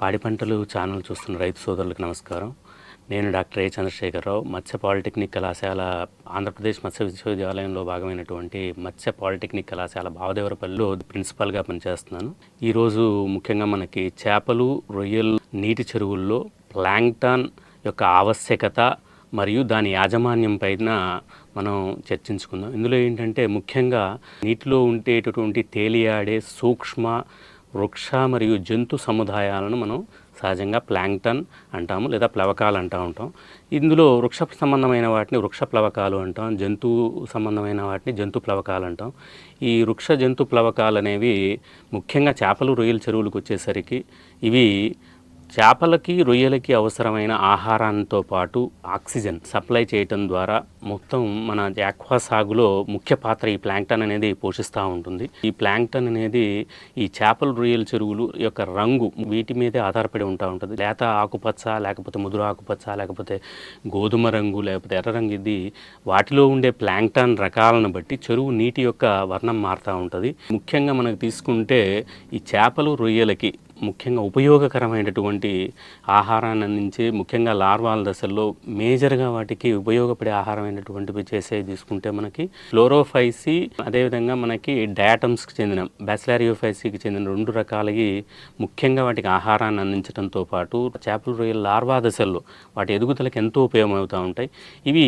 పాడి పంటలు ఛానల్ చూస్తున్న రైతు సోదరులకు నమస్కారం. నేను డాక్టర్ ఏ చంద్రశేఖరరావు. మత్స్య పాలిటెక్నిక్ కళాశాల ఆంధ్రప్రదేశ్ మత్స్య విశ్వవిద్యాలయంలో భాగమైనటువంటి మత్స్య పాలిటెక్నిక్ కళాశాల భావదేవరపల్లిలో ప్రిన్సిపాల్గా పనిచేస్తున్నాను. ఈరోజు ముఖ్యంగా మనకి చేపలు రొయ్యలు నీటి చెరువుల్లో ప్లాంక్టాన్ యొక్క ఆవశ్యకత మరియు దాని యాజమాన్యం పైన మనం చర్చించుకుందాం. ఇందులో ఏంటంటే ముఖ్యంగా నీటిలో ఉండేటటువంటి తేలియాడే సూక్ష్మ వృక్ష మరియు జంతు సముదాయాలను మనం సహజంగా ప్లాంక్టన్ అంటాము లేదా ప్లవకాలు అంటూ ఉంటాం. ఇందులో వృక్ష సంబంధమైన వాటిని వృక్ష ప్లవకాలు అంటాం జంతు సంబంధమైన వాటిని జంతు ప్లవకాలు అంటాం. ఈ వృక్ష జంతు ప్లవకాలు అనేవి ముఖ్యంగా చేపలు రొయ్యల చెరువులకు వచ్చేసరికి ఇవి చేపలకి రొయ్యలకి అవసరమైన ఆహారంతో పాటు ఆక్సిజన్ సప్లై చేయటం ద్వారా మొత్తం మన యాక్వా సాగులో ముఖ్య పాత్ర ఈ ప్లాంక్టన్ అనేది పోషిస్తూ ఉంటుంది. ఈ ప్లాంక్టన్ అనేది ఈ చేపల రొయ్యల చెరువులు యొక్క రంగు వీటి మీదే ఆధారపడి ఉంటా ఉంటుంది. లేత ఆకుపచ్చ లేకపోతే ముదురు ఆకుపచ్చ లేకపోతే గోధుమ రంగు లేకపోతే ఎర్ర రంగు ఇది వాటిలో ఉండే ప్లాంక్టన్ రకాలను బట్టి చెరువు నీటి యొక్క వర్ణం మారుతూ ఉంటుంది. ముఖ్యంగా మనకు తీసుకుంటే ఈ చేపలు రొయ్యలకి ముఖ్యంగా ఉపయోగకరమైనటువంటి ఆహారాన్ని అందించి ముఖ్యంగా లార్వాల దశల్లో మేజర్గా వాటికి ఉపయోగపడే ఆహారమైనటువంటివి చేసే తీసుకుంటే మనకి ఫ్లోరోఫైసి అదేవిధంగా మనకి డయాటమ్స్కి చెందిన బ్యాసిలారియోఫైసీకి చెందిన రెండు రకాలవి ముఖ్యంగా వాటికి ఆహారాన్ని అందించడంతో పాటు చేపల రొయ్యల లార్వా దశల్లో వాటి ఎదుగుదలకు ఎంతో ఉపయోగమవుతూ ఉంటాయి. ఇవి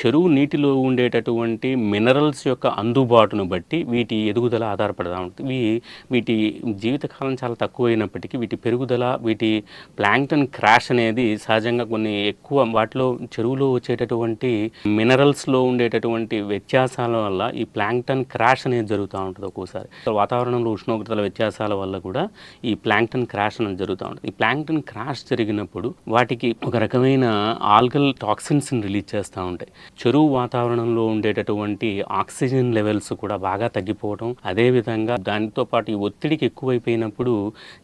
చెరువు నీటిలో ఉండేటటువంటి మినరల్స్ యొక్క అందుబాటును బట్టి వీటి ఎదుగుదల ఆధారపడతా ఉంటుంది ఇవి వీటి జీవితకాలం చాలా తక్కువైన అయినప్పటికీ వీటి పెరుగుదల వీటి ప్లాంక్టన్ క్రాష్ అనేది సహజంగా కొన్ని ఎక్కువ వాటిలో చెరువులో వచ్చేటటువంటి మినరల్స్లో ఉండేటటువంటి వ్యత్యాసాల వల్ల ఈ ప్లాంక్టన్ క్రాష్ అనేది జరుగుతూ ఉంటుంది ఒక్కోసారి. వాతావరణంలో ఉష్ణోగ్రతల వ్యత్యాసాల వల్ల కూడా ఈ ప్లాంక్టన్ క్రాష్ అనేది జరుగుతూ ఉంటుంది. ఈ ప్లాంక్టన్ క్రాష్ జరిగినప్పుడు వాటికి ఒక రకమైన ఆల్గల్ టాక్సిన్స్ని రిలీజ్ చేస్తూ ఉంటాయి. చెరువు వాతావరణంలో ఉండేటటువంటి ఆక్సిజన్ లెవెల్స్ కూడా బాగా తగ్గిపోవడం అదేవిధంగా దానితో పాటు ఈ ఒత్తిడికి ఎక్కువైపోయినప్పుడు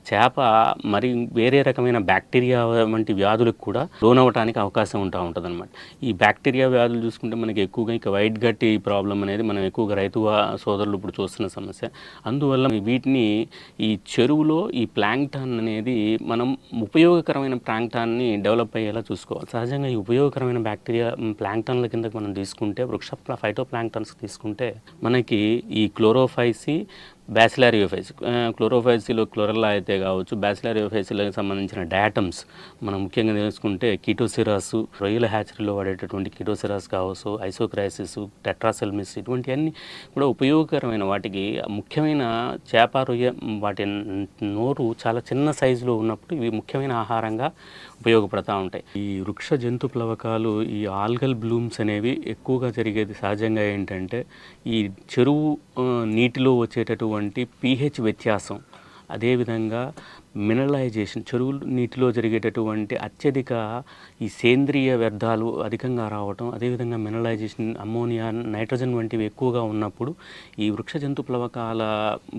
చేప మరి వేరే రకమైన బ్యాక్టీరియా వంటి వ్యాధులకు కూడా లోనవటానికి అవకాశం ఉంటా ఉంటుంది అనమాట ఈ బ్యాక్టీరియా వ్యాధులు చూసుకుంటే మనకి ఎక్కువగా ఇక వైట్ గట్టి ప్రాబ్లం అనేది మనం ఎక్కువగా రైతు సోదరులు ఇప్పుడు చూస్తున్న సమస్య. అందువల్ల వీటిని ఈ చెరువులో ఈ ప్లాంక్టాన్ అనేది మనం ఉపయోగకరమైన ప్లాంక్టాన్ని డెవలప్ అయ్యేలా చూసుకోవాలి. సహజంగా ఈ ఉపయోగకరమైన బ్యాక్టీరియా ప్లాంక్టన్ల కిందకి మనం తీసుకుంటే వృక్ష ఫైటో ప్లాంక్టాన్స్ తీసుకుంటే మనకి ఈ క్లోరోఫైసి బ్యాసిలారియోఫైసి క్లోరోఫైసిలో క్లోరల్లా అయితే కావచ్చు బ్యాసిలారియోఫైసిలకు సంబంధించిన డయాటమ్స్ మనం ముఖ్యంగా తెలుసుకుంటే కిటోసిరాస్ రొయ్యల హ్యాచరీలో వాడేటటువంటి కిటోసిరాస్ కావచ్చు ఐసోక్రైసిస్ టెట్రాసెల్మిస్ ఇటువంటివన్నీ కూడా ఉపయోగకరమైన వాటికి ముఖ్యమైన చేప రొయ్య వాటి నోరు చాలా చిన్న సైజులో ఉన్నప్పుడు ఇవి ముఖ్యమైన ఆహారంగా ఉపయోగపడతా ఉంటాయి. ఈ వృక్ష జంతు ప్లవకాలు ఈ ఆల్గల్ బ్లూమ్స్ అనేవి ఎక్కువగా జరిగేది సహజంగా ఏంటంటే ఈ చెరువు నీటిలో వచ్చేటటువంటి పీహెచ్ వ్యత్యాసం. అదేవిధంగా మినరలైజేషన్ చెరువులు నీటిలో జరిగేటటువంటి అత్యధిక ఈ సేంద్రియ వ్యర్థాలు అధికంగా రావటం అదేవిధంగా మినరలైజేషన్ అమ్మోనియా నైట్రోజన్ వంటివి ఎక్కువగా ఉన్నప్పుడు ఈ వృక్ష జంతు ప్లవకాల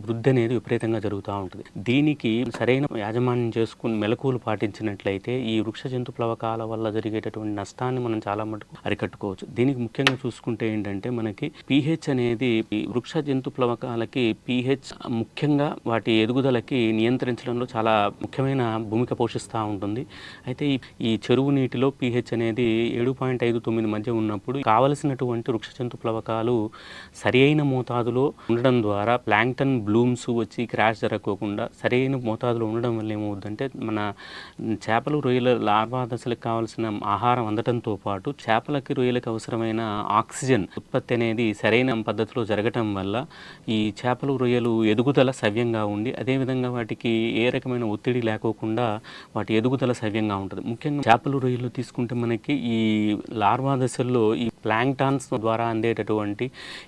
వృద్ధి అనేది విపరీతంగా జరుగుతూ ఉంటుంది. దీనికి సరైన యాజమాన్యం చేసుకుని మెలకువలు పాటించినట్లయితే ఈ వృక్ష జంతు ప్లవకాల వల్ల జరిగేటటువంటి నష్టాన్ని మనం చాలా మటుకు అరికట్టుకోవచ్చు. దీనికి ముఖ్యంగా చూసుకుంటే ఏంటంటే మనకి పీహెచ్ అనేది వృక్ష జంతు ప్లవకాలకి పీహెచ్ ముఖ్యంగా వాటి ఎదుగుదలకి నియంత్రించడంలో చాలా చాలా ముఖ్యమైన భూమిక పోషిస్తూ ఉంటుంది. అయితే ఈ- చెరువు నీటిలో పీహెచ్ అనేది ఏడు పాయింట్ ఐదు తొమ్మిది మధ్య ఉన్నప్పుడు కావలసినటువంటి వృక్ష జంతు ప్లవకాలు సరి అయిన మోతాదులో ఉండడం ద్వారా ప్లాంక్టన్ బ్లూమ్స్ వచ్చి క్రాష్ జరగకోకుండా సరైన మోతాదులో ఉండడం వల్ల ఏమవుతుందంటే మన చేపలు రొయ్యల లార్వా దశలకు కావాల్సిన ఆహారం అందటంతో పాటు చేపలకి రొయ్యలకు అవసరమైన ఆక్సిజన్ ఉత్పత్తి అనేది సరైన పద్ధతిలో జరగటం వల్ల ఈ చేపలు రొయ్యలు ఎదుగుదల సవ్యంగా ఉండి అదేవిధంగా వాటికి ఏ రకమైన ఒత్తిడి లేకోకుండా వాటి ఎదుగుదల సవ్యంగా ఉంటుంది. ముఖ్యంగా చేపలు రొయ్యలు తీసుకుంటే మనకి ఈ లార్వా దశల్లో ఈ ప్లాంక్టాన్స్ ద్వారా అందేటటువంటి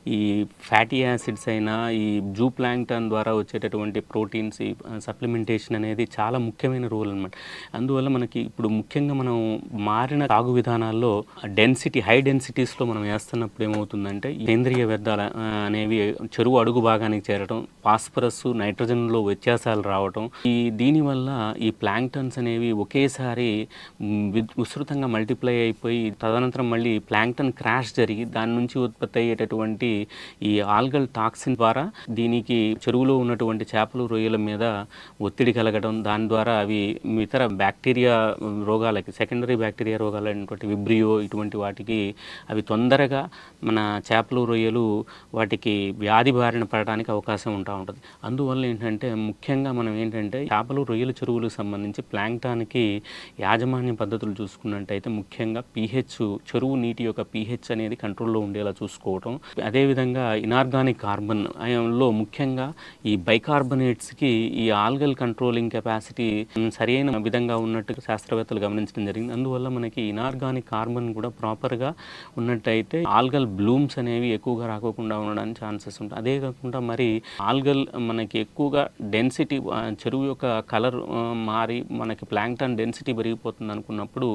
ఈ ఫ్యాటీ యాసిడ్స్ అయినా ఈ జూ ప్లాంక్టాన్ ద్వారా వచ్చేటటువంటి ప్రోటీన్స్ ఈ సప్లిమెంటేషన్ అనేది చాలా ముఖ్యమైన రోల్ అనమాట అందువల్ల మనకి ఇప్పుడు ముఖ్యంగా మనం మారిన సాగు విధానాల్లో డెన్సిటీ హై డెన్సిటీస్లో మనం వేస్తున్నప్పుడు ఏమవుతుందంటే సేంద్రియ వ్యర్థాలు అనేవి చెరువు అడుగు భాగానికి చేరడం ఫాస్ఫరస్ నైట్రోజన్లో వ్యత్యాసాలు రావటం ఈ దీనివల్ల ఈ ప్లాంక్టన్స్ అనేవి ఒకేసారి విస్తృతంగా మల్టిప్లై అయిపోయి తదనంతరం మళ్ళీ ప్లాంక్టన్ క్రాష్ జరిగి దాని నుంచి ఉత్పత్తి అయ్యేటటువంటి ఈ ఆల్గల్ టాక్సిన్ ద్వారా దీనికి చెరువులో ఉన్నటువంటి చేపలు రొయ్యల మీద ఒత్తిడి కలగడం దాని ద్వారా అవి ఇతర బ్యాక్టీరియా రోగాలకి సెకండరీ బ్యాక్టీరియా రోగాలైనటువంటి విబ్రియో ఇటువంటి వాటికి అవి తొందరగా మన చేపలు రొయ్యలు వాటికి వ్యాధి బారిన పడడానికి అవకాశం ఉంటా ఉంటుంది. అందువల్ల ఏంటంటే ముఖ్యంగా మనం ఏంటంటే చేపలు రొయ్యల చెరువులకు సంబంధించి ప్లాంక్టానికి యాజమాన్య పద్ధతులు చూసుకున్నట్టయితే ముఖ్యంగా పీహెచ్ చెరువు నీటి యొక్క పీహెచ్ అనేది కంట్రోల్లో ఉండేలా చూసుకోవటం. అదేవిధంగా ఇనార్గానిక్ కార్బన్లో ముఖ్యంగా ఈ బైకార్బనేట్స్కి ఈ ఆల్గల్ కంట్రోలింగ్ కెపాసిటీ సరైన విధంగా ఉన్నట్టు శాస్త్రవేత్తలు గమనించడం జరిగింది. అందువల్ల మనకి ఇనార్గానిక్ కార్బన్ కూడా ప్రాపర్గా ఉన్నట్టయితే ఆల్గల్ బ్లూమ్స్ అనేవి ఎక్కువగా రాకోకుండా ఉండడానికి ఛాన్సెస్ ఉంటాయి. అదే కాకుండా మరి ఆల్గల్ మనకి ఎక్కువగా డెన్సిటీ చెరువు యొక్క కలర్ మారి మనకి ప్లాంక్టన్ డెన్సిటీ పెరిగిపోతుంది అనుకున్నప్పుడు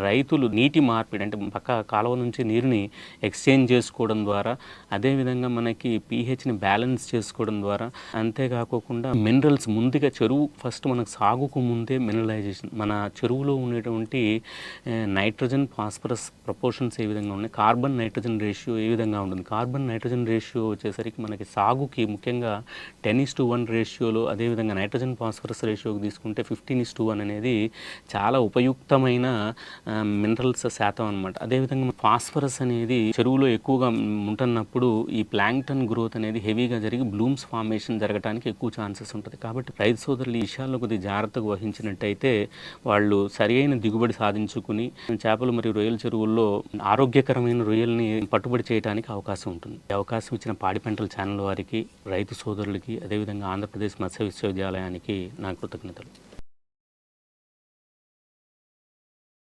రైతులు నీటి మార్పిడి అంటే పక్క కాలువ నుంచి నీరుని ఎక్స్చేంజ్ చేసుకోవడం ద్వారా అదేవిధంగా మనకి పీహెచ్ని బ్యాలెన్స్ చేసుకోవడం ద్వారా అంతేకాకుండా మినరల్స్ ముందుగా చెరువు ఫస్ట్ మనకు సాగుకు ముందే మినరలైజేషన్ మన చెరువులో ఉండేటువంటి నైట్రోజన్ ఫాస్ఫరస్ ప్రపోర్షన్స్ ఏ విధంగా ఉన్నాయి కార్బన్ నైట్రోజన్ రేషియో ఏ విధంగా ఉంటుంది కార్బన్ నైట్రోజన్ రేషియో వచ్చేసరికి మనకి సాగుకి ముఖ్యంగా టెన్ ఇస్ టు వన్ రేషియోలో అదేవిధంగా నైట్రోజన్ ఫాస్ఫరస్ రేషియోకి తీసుకుంటే ఫిఫ్టీన్ ఇస్ టూ వన్ అనేది చాలా ఉపయుక్తమైన మినరల్స్ శాతం అనమాట అదేవిధంగా ఫాస్ఫరస్ అనేది చెరువులో ఎక్కువగా ఉంటున్నప్పుడు ఈ ప్లాంక్టన్ గ్రోత్ అనేది హెవీగా జరిగి బ్లూమ్స్ ఫార్మేషన్ జరగడానికి ఎక్కువ ఛాన్సెస్ ఉంటుంది. కాబట్టి రైతు సోదరులు ఈ విషయాల్లో కొద్దిగా జాగ్రత్తగా వహించినట్టయితే వాళ్ళు సరి అయిన దిగుబడి సాధించుకుని చేపలు మరియు రొయ్యల చెరువుల్లో ఆరోగ్యకరమైన రొయ్యల్ని పట్టుబడి చేయడానికి అవకాశం ఉంటుంది. ఈ అవకాశం ఇచ్చిన పాడి పంటల ఛానల్ వారికి రైతు సోదరులకి అదేవిధంగా ఆంధ్రప్రదేశ్ మత్స్య విశ్వవిద్యాలయానికి నా కృతజ్ఞతలు